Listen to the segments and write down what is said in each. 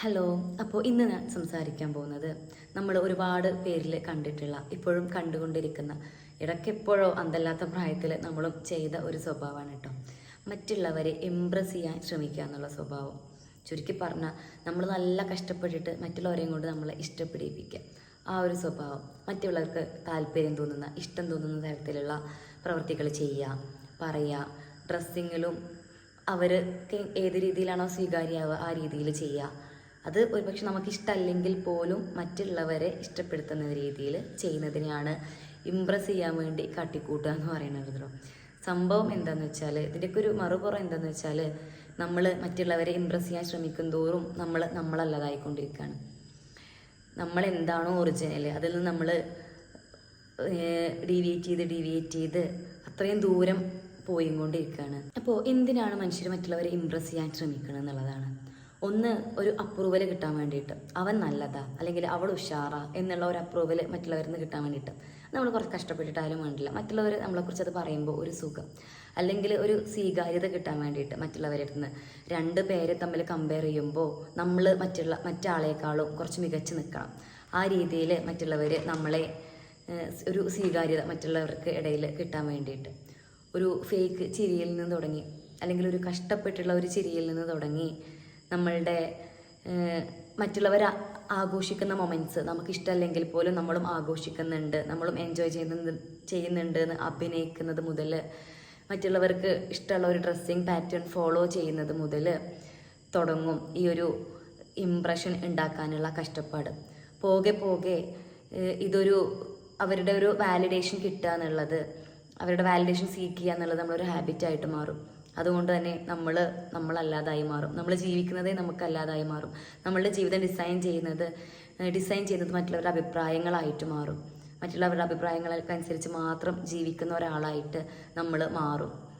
Hello അപ്പോൾ ഇന്ന് ഞാൻ സംസാരിക്കാൻ പോകുന്നത് നമ്മൾ ഒരുപാട് പേരിൽ കണ്ടിട്ടുള്ള ഇപ്പോഴും കണ്ടുകൊണ്ടിരിക്കുന്ന ഇടയ്ക്കെപ്പോഴോ അന്തല്ലാത്ത പ്രായത്തിൽ നമ്മളും ചെയ്ത ഒരു സ്വഭാവമാണ് കേട്ടോ മറ്റുള്ളവരെ ഇമ്പ്രസ് ചെയ്യാൻ ശ്രമിക്കുക എന്നുള്ള സ്വഭാവം. ചുരുക്കി പറഞ്ഞാൽ നമ്മൾ നല്ല കഷ്ടപ്പെട്ടിട്ട് മറ്റുള്ളവരെയും കൊണ്ട് നമ്മളെ ഇഷ്ടപ്പെടിപ്പിക്കുക. ആ ഒരു സ്വഭാവം. മറ്റുള്ളവർക്ക് താല്പര്യം തോന്നുന്ന ഇഷ്ടം തോന്നുന്ന തരത്തിലുള്ള പ്രവൃത്തികൾ ചെയ്യുക പറയുക ഡ്രസ്സിങ്ങിലും അവർക്ക് ഏത് രീതിയിലാണോ സ്വീകാര്യമാവുക ആ രീതിയിൽ ചെയ്യുക. അത് ഒരുപക്ഷെ നമുക്ക് ഇഷ്ടമല്ലെങ്കിൽ പോലും മറ്റുള്ളവരെ ഇഷ്ടപ്പെടുത്തുന്ന രീതിയിൽ ചെയ്യുന്നതിനെയാണ് ഇമ്പ്രസ് ചെയ്യാൻ വേണ്ടി കാട്ടിക്കൂട്ടുക എന്ന് പറയുന്നത് സംഭവം എന്താണെന്ന് വെച്ചാൽ ഇതിന്റെയൊക്കെ ഒരു മറുപുറം എന്താണെന്ന് വെച്ചാൽ നമ്മൾ മറ്റുള്ളവരെ ഇമ്പ്രസ് ചെയ്യാൻ ശ്രമിക്കും തോറും നമ്മൾ നമ്മളല്ലതായിക്കൊണ്ടിരിക്കുകയാണ്. നമ്മൾ എന്താണോ ഒറിജിനൽ അതിൽ നിന്ന് നമ്മൾ ഡീവിയേറ്റ് ചെയ്ത് ഡീവിയേറ്റ് ചെയ്ത് അത്രയും ദൂരം പോയിക്കൊണ്ടിരിക്കുകയാണ്. അപ്പോൾ എന്തിനാണ് മനുഷ്യർ മറ്റുള്ളവരെ ഇമ്പ്രസ് ചെയ്യാൻ ശ്രമിക്കുന്നത് എന്നുള്ളതാണ്. ഒന്ന് ഒരു അപ്രൂവൽ കിട്ടാൻ വേണ്ടിയിട്ട്. അവൻ നല്ലതാ അല്ലെങ്കിൽ അവൾ ഉഷാറാ എന്നുള്ള ഒരു അപ്രൂവൽ മറ്റുള്ളവരിൽ നിന്ന് കിട്ടാൻ വേണ്ടിയിട്ട്. നമ്മൾ കുറച്ച് കഷ്ടപ്പെട്ടിട്ടായാലും വേണ്ടില്ല. മറ്റുള്ളവർ നമ്മളെക്കുറിച്ച് അത് പറയുമ്പോൾ ഒരു സുഖം. അല്ലെങ്കിൽ ഒരു സ്വീകാര്യത കിട്ടാൻ വേണ്ടിയിട്ട് മറ്റുള്ളവരുടെ അടുത്ത് നിന്ന്. രണ്ട് പേരെ തമ്മിൽ കമ്പയർ ചെയ്യുമ്പോൾ നമ്മൾ മറ്റുള്ള മറ്റാളേക്കാളും കുറച്ച് മികച്ച് നിൽക്കണം. ആ രീതിയിൽ മറ്റുള്ളവർ നമ്മളെ ഒരു സ്വീകാര്യത മറ്റുള്ളവർക്ക് ഇടയിൽ കിട്ടാൻ വേണ്ടിയിട്ട്. ഒരു ഫേക്ക് ചിരിയിൽ നിന്ന് തുടങ്ങി അല്ലെങ്കിൽ ഒരു കഷ്ടപ്പെട്ടുള്ള ഒരു ചിരിയിൽ നിന്ന് തുടങ്ങി നമ്മളുടെ മറ്റുള്ളവർ ആഘോഷിക്കുന്ന മൊമെന്റ്സ് നമുക്ക് ഇഷ്ടമല്ലെങ്കിൽ പോലും നമ്മളും ആഘോഷിക്കുന്നുണ്ട് നമ്മളും എൻജോയ് ചെയ്യുന്ന ചെയ്യുന്നുണ്ട് എന്ന് അഭിനയിക്കുന്നത് മുതൽ മറ്റുള്ളവർക്ക് ഇഷ്ടമുള്ള ഒരു ഡ്രസ്സിങ് പാറ്റേൺ ഫോളോ ചെയ്യുന്നത് മുതൽ തുടങ്ങും ഈ ഒരു ഇംപ്രഷൻ ഉണ്ടാക്കാനുള്ള കഷ്ടപ്പാട്. പോകെ പോകെ ഇതൊരു അവരുടെ ഒരു വാലിഡേഷൻ കിട്ടുക എന്നുള്ളത് അവരുടെ വാലിഡേഷൻ സീക്ക് ചെയ്യുക എന്നുള്ളത് നമ്മളൊരു ഹാബിറ്റായിട്ട് മാറും. അതുകൊണ്ട് തന്നെ നമ്മൾ നമ്മളല്ലാതായി മാറും. നമ്മൾ ജീവിക്കുന്നതേ നമുക്കല്ലാതായി മാറും. നമ്മളുടെ ജീവിതം ഡിസൈൻ ചെയ്യുന്നത് ഡിസൈൻ ചെയ്യുന്നത് മറ്റുള്ളവരുടെ അഭിപ്രായങ്ങളായിട്ട് മാറും. മറ്റുള്ളവരുടെ അഭിപ്രായങ്ങൾക്കനുസരിച്ച് മാത്രം ജീവിക്കുന്ന ഒരാളായിട്ട് നമ്മൾ മാറും.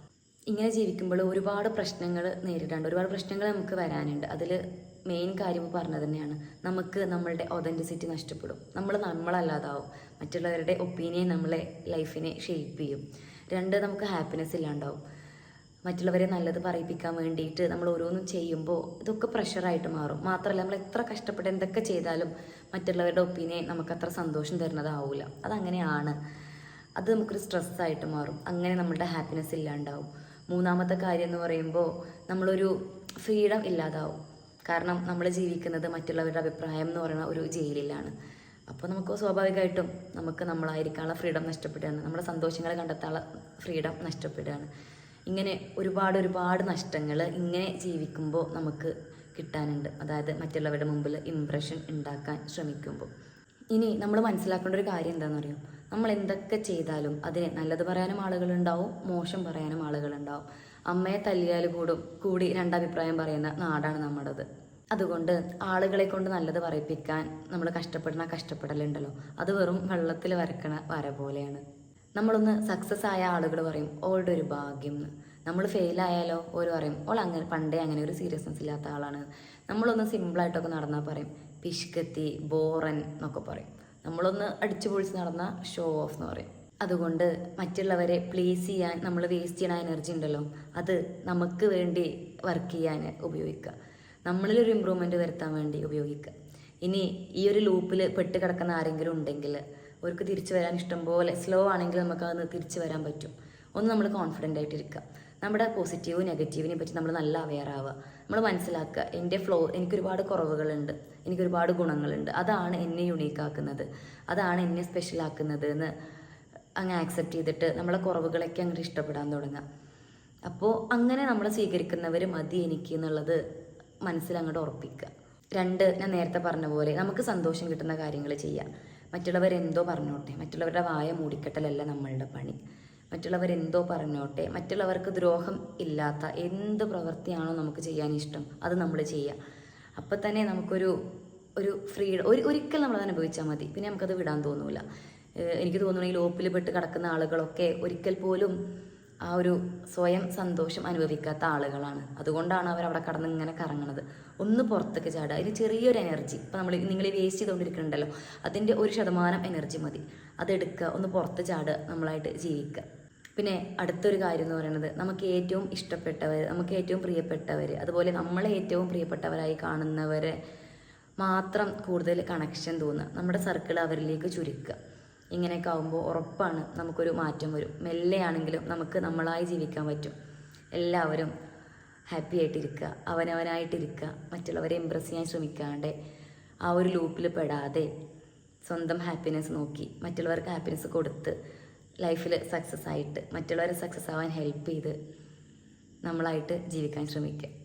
ഇങ്ങനെ ജീവിക്കുമ്പോൾ ഒരുപാട് പ്രശ്നങ്ങൾ നേരിടാണ്ട് ഒരുപാട് പ്രശ്നങ്ങൾ നമുക്ക് വരാനുണ്ട്. അതിൽ മെയിൻ കാര്യം പറഞ്ഞത് തന്നെയാണ്. നമുക്ക് നമ്മളുടെ ഒതന്റിസിറ്റി നഷ്ടപ്പെടും. നമ്മൾ നമ്മളല്ലാതാവും. മറ്റുള്ളവരുടെ ഒപ്പീനിയൻ നമ്മളെ ലൈഫിനെ ഷേപ്പ് ചെയ്യും. രണ്ട് നമുക്ക് ഹാപ്പിനെസ് ഇല്ലാണ്ടാവും. മറ്റുള്ളവരെ നല്ലത് പറയിപ്പിക്കാൻ വേണ്ടിയിട്ട് നമ്മൾ ഓരോന്നും ചെയ്യുമ്പോൾ ഇതൊക്കെ പ്രഷറായിട്ട് മാറും. മാത്രമല്ല നമ്മൾ എത്ര കഷ്ടപ്പെട്ട് എന്തൊക്കെ ചെയ്താലും മറ്റുള്ളവരുടെ ഒപ്പീനിയൻ നമുക്കത്ര സന്തോഷം തരുന്നതാവില്ല അതങ്ങനെയാണ്. അത് നമുക്കൊരു സ്ട്രെസ്സായിട്ട് മാറും. അങ്ങനെ നമ്മളുടെ ഹാപ്പിനെസ് ഇല്ലാണ്ടാവും. മൂന്നാമത്തെ കാര്യം എന്ന് പറയുമ്പോൾ നമ്മളൊരു ഫ്രീഡം ഇല്ലാതാവും. കാരണം നമ്മൾ ജീവിക്കുന്നത് മറ്റുള്ളവരുടെ അഭിപ്രായം എന്ന് പറയുന്ന ഒരു ജയിലിലാണ്. അപ്പോൾ നമുക്ക് സ്വാഭാവികമായിട്ടും നമുക്ക് നമ്മളായിരിക്കാനുള്ള ഫ്രീഡം നഷ്ടപ്പെടുകയാണ്. നമ്മുടെ സന്തോഷങ്ങൾ കണ്ടെത്താനുള്ള ഫ്രീഡം നഷ്ടപ്പെടുകയാണ്. ഇങ്ങനെ ഒരുപാട് ഒരുപാട് നഷ്ടങ്ങൾ ഇങ്ങനെ ജീവിക്കുമ്പോൾ നമുക്ക് കിട്ടാനുണ്ട്. അതായത് മറ്റുള്ളവരുടെ മുമ്പിൽ ഇമ്പ്രഷൻ ഉണ്ടാക്കാൻ ശ്രമിക്കുമ്പോൾ ഇനി നമ്മൾ മനസ്സിലാക്കേണ്ട ഒരു കാര്യം എന്താണെന്ന് അറിയാം നമ്മൾ എന്തൊക്കെ ചെയ്താലും അതിന് നല്ലത് പറയാനും ആളുകളുണ്ടാവും മോശം പറയാനും ആളുകളുണ്ടാവും. അമ്മയെ തല്ലിയാൽ കൂടും കൂടി രണ്ടഭിപ്രായം പറയുന്ന നാടാണ് നമ്മുടേത്. അതുകൊണ്ട് ആളുകളെ കൊണ്ട് നല്ലത് പറയിപ്പിക്കാൻ നമ്മൾ കഷ്ടപ്പെടുന്ന കഷ്ടപ്പെടലുണ്ടല്ലോ. അത് വെറും വെള്ളത്തിൽ വരക്കണ വര പോലെയാണ്. നമ്മളൊന്ന് സക്സസ് ആയ ആളുകൾ പറയും ഓളുടെ ഒരു ഭാഗ്യം എന്ന് നമ്മൾ ഫെയിൽ ആയാലോ ഓര് പറയും ഓൾ അങ്ങനെ പണ്ടേ അങ്ങനെ ഒരു സീരിയസ്നെസ് ഇല്ലാത്ത ആളാണ് നമ്മളൊന്ന് സിമ്പിളായിട്ടൊക്കെ നടന്നാൽ പറയും പിഷ്കത്തി ബോറൻ എന്നൊക്കെ പറയും. നമ്മളൊന്ന് അടിച്ചു പൊളിച്ച് നടന്ന ഷോ ഓഫ് എന്ന് പറയും. അതുകൊണ്ട് മറ്റുള്ളവരെ പ്ലേസ് ചെയ്യാൻ നമ്മൾ വേസ്റ്റ് ചെയ്യണ എനർജി ഉണ്ടല്ലോ അത് നമുക്ക് വേണ്ടി വർക്ക് ചെയ്യാൻ ഉപയോഗിക്കുക നമ്മളിലൊരു ഇമ്പ്രൂവ്മെന്റ് വരുത്താൻ വേണ്ടി ഉപയോഗിക്കുക ഇനി ഈ ഒരു ലൂപ്പിൽ പെട്ട് കിടക്കുന്ന ആരെങ്കിലും ഉണ്ടെങ്കിൽ അവർക്ക് തിരിച്ചു വരാൻ ഇഷ്ടം പോലെ സ്ലോ ആണെങ്കിൽ നമുക്ക് അതൊന്ന് തിരിച്ചു വരാൻ പറ്റും. ഒന്ന് നമ്മൾ കോൺഫിഡന്റ് ആയിട്ടിരിക്കുക നമ്മുടെ പോസിറ്റീവ് നെഗറ്റീവിനെ പറ്റി നമ്മൾ നല്ല അവെയർ ആവുക. നമ്മൾ മനസ്സിലാക്കുക എന്റെ ഫ്ലോ എനിക്കൊരുപാട് കുറവുകളുണ്ട്. എനിക്കൊരുപാട് ഗുണങ്ങളുണ്ട്. അതാണ് എന്നെ യുണീക്ക് ആക്കുന്നത്. അതാണ് എന്നെ സ്പെഷ്യൽ ആക്കുന്നത് എന്ന് അങ്ങ് ആക്സെപ്റ്റ് ചെയ്തിട്ട് നമ്മളെ കുറവുകളൊക്കെ അങ്ങോട്ട് ഇഷ്ടപ്പെടാൻ തുടങ്ങുക. അപ്പോൾ അങ്ങനെ നമ്മൾ സ്വീകരിക്കുന്നവർ മതി എനിക്ക് എന്നുള്ളത് മനസ്സിൽ അങ്ങോട്ട് ഉറപ്പിക്കുക. രണ്ട് ഞാൻ നേരത്തെ പറഞ്ഞ പോലെ നമുക്ക് സന്തോഷം കിട്ടുന്ന കാര്യങ്ങൾ ചെയ്യാം മറ്റുള്ളവരെന്തോ പറഞ്ഞോട്ടെ? മറ്റുള്ളവരുടെ വായ മൂടിക്കെട്ടലല്ല നമ്മളുടെ പണി. മറ്റുള്ളവർ എന്തോ പറഞ്ഞോട്ടെ? മറ്റുള്ളവർക്ക് ദ്രോഹം ഇല്ലാത്ത എന്ത് പ്രവൃത്തിയാണോ നമുക്ക് ചെയ്യാൻ ഇഷ്ടം അത് നമ്മൾ ചെയ്യുക. അപ്പം തന്നെ നമുക്കൊരു ഒരു ഫ്രീഡം ഒരു ഒരിക്കൽ നമ്മളത് അനുഭവിച്ചാൽ മതി. പിന്നെ നമുക്കത് വിടാൻ തോന്നൂല. എനിക്ക് തോന്നുന്നു ഈ ലോപ്പിൽ പെട്ട് കിടക്കുന്ന ആളുകളൊക്കെ ഒരിക്കൽ പോലും ആ ഒരു സ്വയം സന്തോഷം അനുഭവിക്കാത്ത ആളുകളാണ്. അതുകൊണ്ടാണ് അവർ അവിടെ കടന്ന് ഇങ്ങനെ കറങ്ങണത്. ഒന്ന് പുറത്തേക്ക് ചാടുക. അതിന് ചെറിയൊരു എനർജി ഇപ്പം നമ്മൾ നിങ്ങൾ ഈ വേസ്റ്റ് ചെയ്തുകൊണ്ടിരിക്കുന്നുണ്ടല്ലോ അതിന്റെ ഒരു ശതമാനം എനർജി മതി. അതെടുക്കുക ഒന്ന് പുറത്ത് ചാടുക. നമ്മളായിട്ട് ജീവിക്കുക. പിന്നെ അടുത്തൊരു കാര്യം എന്ന് പറയുന്നത് നമുക്ക് ഏറ്റവും ഇഷ്ടപ്പെട്ടവർ നമുക്ക് ഏറ്റവും പ്രിയപ്പെട്ടവർ അതുപോലെ നമ്മളെ ഏറ്റവും പ്രിയപ്പെട്ടവരായി കാണുന്നവരെ മാത്രം കൂടുതൽ കണക്ഷൻ തോന്നുക. നമ്മുടെ സർക്കിൾ അവരിലേക്ക് ചുരുക്കുക. ഇങ്ങനെയൊക്കെ ആകുമ്പോൾ ഉറപ്പാണ് നമുക്കൊരു മാറ്റം വരും. മെല്ലെയാണെങ്കിലും നമുക്ക് നമ്മളായി ജീവിക്കാൻ പറ്റും. എല്ലാവരും ഹാപ്പി ആയിട്ടിരിക്കുക അവനവനായിട്ടിരിക്കുക മറ്റുള്ളവരെ ഇമ്പ്രസ് ചെയ്യാൻ ശ്രമിക്കാണ്ട് ആ ഒരു ലൂപ്പിൽ പെടാതെ സ്വന്തം ഹാപ്പിനെസ് നോക്കി മറ്റുള്ളവർക്ക് ഹാപ്പിനെസ് കൊടുത്ത് ലൈഫിൽ സക്സസ് ആയിട്ട് മറ്റുള്ളവരെ സക്സസ് ആവാൻ ഹെൽപ്പ് ചെയ്ത് നമ്മളായിട്ട് ജീവിക്കാൻ ശ്രമിക്കുക.